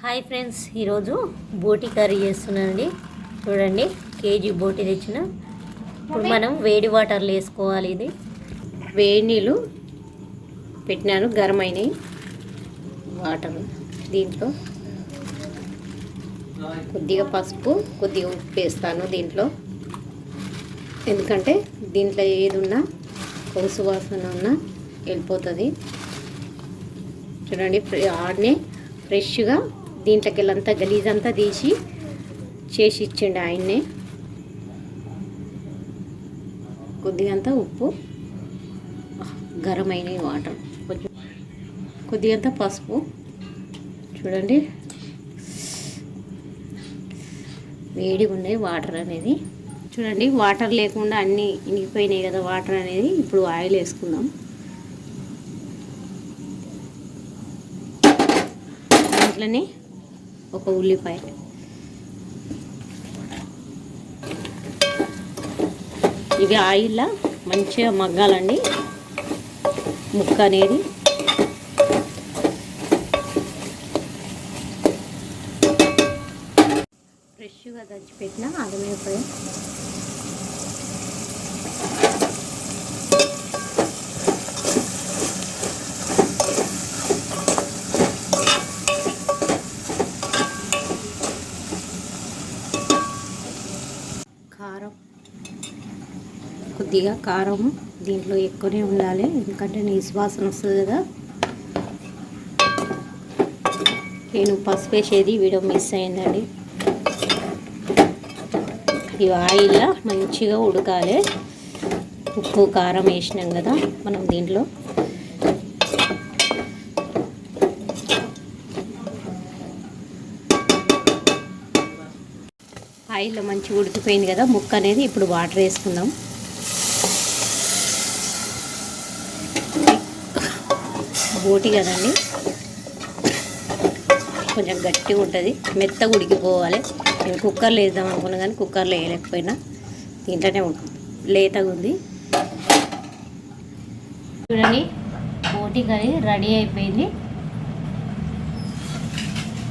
Hi friends ఈరోజు బోటి curry చేస్తున్నానండి. చూడండి కేజీ బోటి తెచ్చిన. ఇప్పుడు మనం వేడి వాటర్లో వేసుకోవాలి ఇది. వేడి నీళ్ళు పెట్టినాను గరం అయినాయి. వాటర్ దీంట్లో. కొద్దిగా పసుపు కొద్దిగా ఉప్పు వేస్తాను దీంట్లో. ఎందుకంటే దీంట్లో ఏది ఉన్నా కొలుసు వాసన ఉన్నా వెళ్ళిపోతుంది. చూడండి ఆడనే ఫ్రెష్గా దీంట్లోకి వెళ్ళంతా గలీజ్ అంతా తీసి చేసి ఇచ్చిండు ఆయన్నే. కొద్దిగంత ఉప్పు గరమైన వాటర్. కొంచెం కొద్దిగంత పసుపు. చూడండి. వేడిగా ఉన్నాయి వాటర్ అనేది. చూడండి వాటర్ లేకుండా అన్నీ ఇనిగిపోయినాయి కదా వాటర్ అనేది. ఇప్పుడు ఆయిల్ వేసుకుందాం. దాంట్లోనే ఒక ఉల్లిపాయ. ఇవి ఆయిల్లో మంచిగా మగ్గాలండి. ముక్క అనేది. ఫ్రెష్గా దంచిపెట్టిన అల్లం కారం. కొద్దిగా కారం దీంట్లో ఎక్కువనే ఉండాలి. ఎందుకంటే నీసు వాసన వస్తుంది కదా. నేను పసుపు వేసేది వీడియో మిస్ అయిందండి. ఈ ఆయిల్లో మంచిగా ఉడకాలి. ఉప్పు కారం వేసినాం కదా మనం దీంట్లో. ఆయిల్లో మంచిగా ఉడికిపోయింది కదా ముక్క అనేది ఇప్పుడు వాటర్ వేసుకుందాం. బోటి కదండి. కొంచెం గట్టిగా ఉంటుంది మెత్తగా ఉడికిపోవాలి. నేను కుక్కర్లో వేద్దాం అనుకున్నా కానీ కుక్కర్లో వేయలేకపోయినా. దీంట్లోనే లేతగా ఉంది. చూడండి బోటి కర్రీ రెడీ అయిపోయింది.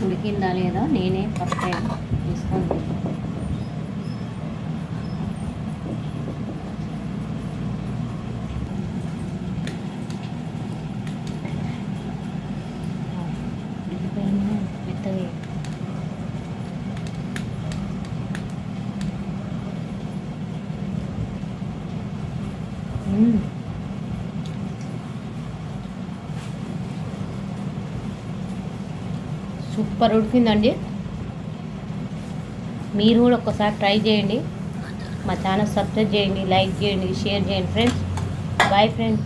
ఉడికిందా లేదా నేనే ఫస్ట్ టైం తీసుకొని ఉడికిపోయింది మెత్తగా మ్మ్. సూపర్ ఉడికిందండి. మీరు కూడా ఒక్కసారి ట్రై చేయండి. మా ఛానల్ సబ్స్క్రైబ్ చేయండి లైక్ చేయండి షేర్ చేయండి ఫ్రెండ్స్. Bye friends.